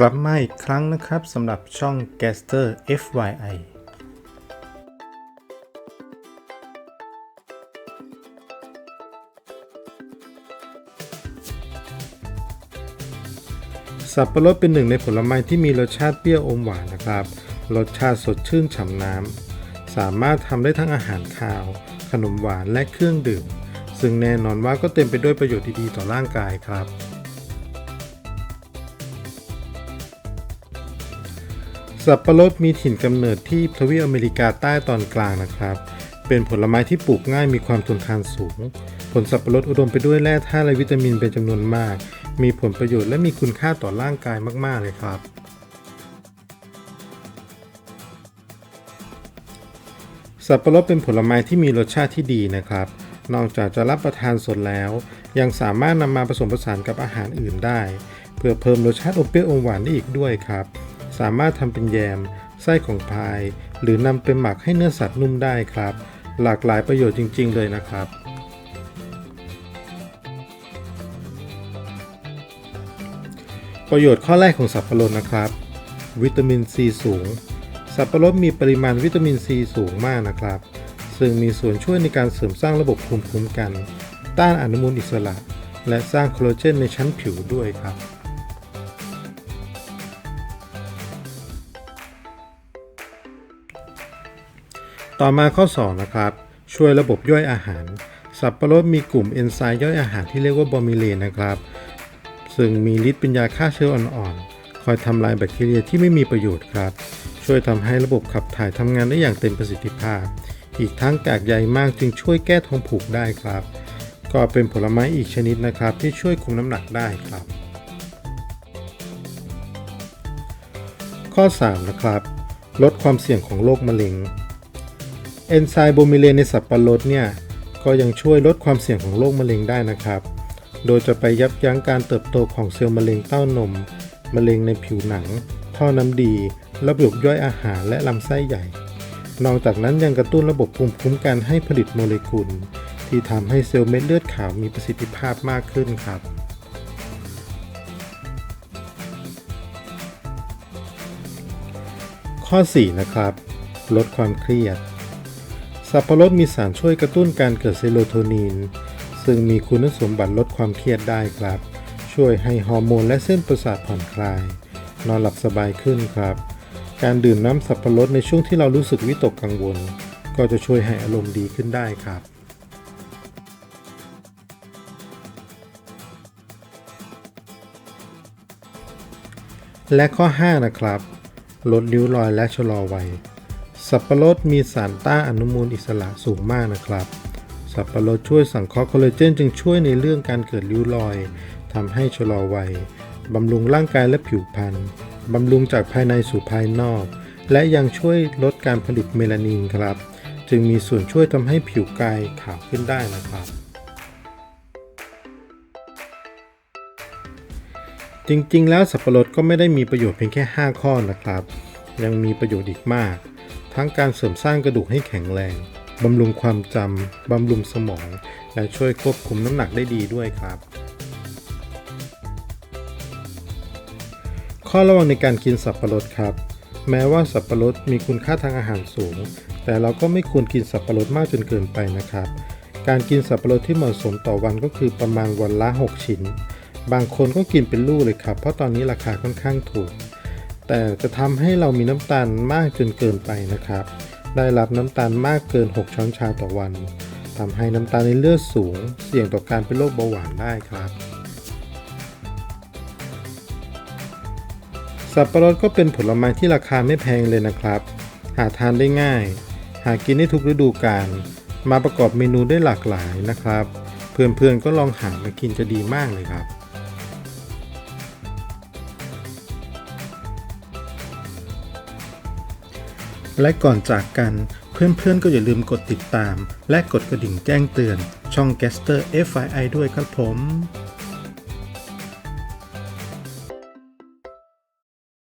กลับมาอีกครั้งนะครับสำหรับช่อง g a s t e r FYI สับปะรดเป็นหนึ่งในผลไม้ที่มีรสชาติเปรี้ยวอมหวานนะครับ รสชาติสดชื่นฉ่ำน้ำ สามารถทำได้ทั้งอาหารคาว ขนมหวานและเครื่องดื่ม ซึ่งแน่นอนว่าก็เต็มไปด้วยประโยชน์ดีๆต่อร่างกายครับ สับปะรดมีถิ่นกำเนิดที่ทวีปอเมริกาใต้ตอนกลางนะครับ เป็นผลไม้ที่ปลูกง่ายมีความทนทานสูง ผลสับปะรดอุดมไปด้วยแร่ธาตุและวิตามินเป็นจำนวนมาก มีผลประโยชน์และมีคุณค่าต่อร่างกายมากๆเลยครับ สับปะรดเป็นผลไม้ที่มีรสชาติที่ดีนะครับ นอกจากจะรับประทานสดแล้ว ยังสามารถนำมาผสมผสานกับอาหารอื่นได้ เพื่อเพิ่มรสชาติอมเปรี้ยวอมหวานได้อีกด้วยครับ สามารถทำเป็นแยม ไส้ของพาย หรือนำไปหมักให้เนื้อสัตว์นุ่มได้ครับ หลากหลายประโยชน์จริง ๆ เลยนะครับประโยชน์ข้อแรกของสับปะรดนะครับ วิตามินซีสูง สับปะรดมีปริมาณวิตามินซีสูงมากนะครับ ซึ่งมีส่วนช่วยในการเสริมสร้างระบบภูมิคุ้มกัน ต้านอนุมูลอิสระ และสร้างโคลลาเจนในชั้นผิวด้วยครับ ต่อมาข้อ 2 นะครับ ช่วยระบบย่อยอาหาร สับปะรดมีกลุ่มเอนไซม์ย่อยอาหารที่เรียกว่าบอมิเลนนะครับ ซึ่งมีฤทธิ์เป็นยาฆ่าเชื้ออ่อนๆ คอยทำลายแบคทีเรียที่ไม่มีประโยชน์ครับ ช่วยทำให้ระบบขับถ่ายทำงานได้อย่างเต็มประสิทธิภาพ อีกทั้งกากใยมากจึงช่วยแก้ท้องผูกได้ครับ ก็เป็นผลไม้อีกชนิดนะครับ ที่ช่วยคุมน้ำหนักได้ครับ ข้อ 3 นะครับลดความเสี่ยงของโรคมะเร็ง เอนไซม์โบมิเลนในสับปะรดเนี่ยก็ยังช่วยลดความเสี่ยงของโรคมะเร็งได้นะครับ โดยจะไปยับยั้งการเติบโตของเซลล์มะเร็งเต้านม มะเร็งในผิวหนัง ท่อน้ำดี ระบบย่อยอาหารและลำไส้ใหญ่ นอกจากนั้นยังกระตุ้นระบบภูมิคุ้มกันให้ผลิตโมเลกุล ที่ทำให้เซลล์เม็ดเลือดขาวมีประสิทธิภาพมากขึ้นครับข้อ 4 นะครับ ลดความเครียด สับปะรดมีสารช่วยกระตุ้นการเกิดเซโรโทนิน ซึ่งมีคุณสมบัติลดความเครียดได้ครับ ช่วยให้ฮอร์โมนและเส้นประสาทผ่อนคลาย นอนหลับสบายขึ้นครับ การดื่มน้ำสับปะรดในช่วงที่เรารู้สึกวิตกกังวล ก็จะช่วยให้อารมณ์ดีขึ้นได้ครับและข้อ 5 นะครับ ลดริ้วรอยและชะลอวัย สับปะรดมีสารต้านอนุมูลอิสระสูงมากนะครับ สับปะรดช่วยสังเคราะห์คอลลาเจนจึงช่วยในเรื่องการเกิดริ้วรอยทำให้ชะลอวัยบำรุงร่างกายและผิวพรรณบำรุงจากภายในสู่ภายนอก และยังช่วยลดการผลิตเมลานินครับ จึงมีส่วนช่วยทำให้ผิวกายขาวขึ้นได้นะครับ จริงๆ แล้วสับปะรดก็ไม่ได้มีประโยชน์เพียงแค่ 5 ข้อนะครับ ยังมีประโยชน์อีกมาก ทั้งการเสริมสร้างกระดูกให้แข็งแรง บำรุงความจำ บำรุงสมอง และช่วยควบคุมน้ำหนักได้ดีด้วยครับ ข้อระวังในการกินสับปะรดครับ แม้ว่าสับปะรดมีคุณค่าทางอาหารสูง แต่เราก็ไม่ควรกินสับปะรดมากจนเกินไปนะครับ การกินสับปะรดที่เหมาะสมต่อวันก็คือประมาณวันละ 6 ชิ้น บางคนก็กินเป็นลูกเลยครับ เพราะตอนนี้ราคาค่อนข้างถูก แต่จะทำให้เรามีน้ำตาลมากจนเกินไปนะครับ ได้รับน้ำตาลมากเกิน 6 ช้อนชาต่อวันทำให้น้ำตาลในเลือดสูง เสี่ยงต่อการเป็นโรคเบาหวานได้ครับ สับปะรดก็เป็นผลไม้ที่ราคาไม่แพงเลยนะครับ หาทานได้ง่าย หากินได้ทุกฤดูกาลมาประกอบเมนูได้หลากหลายนะครับ เพื่อนๆก็ลองหามากินจะดีมากเลยครับ และก่อนจากกันเพื่อนๆก็อย่าลืมกดติดตาม และกดกระดิ่งแจ้งเตือนช่อง g a s t e r FII ด้วยครับผม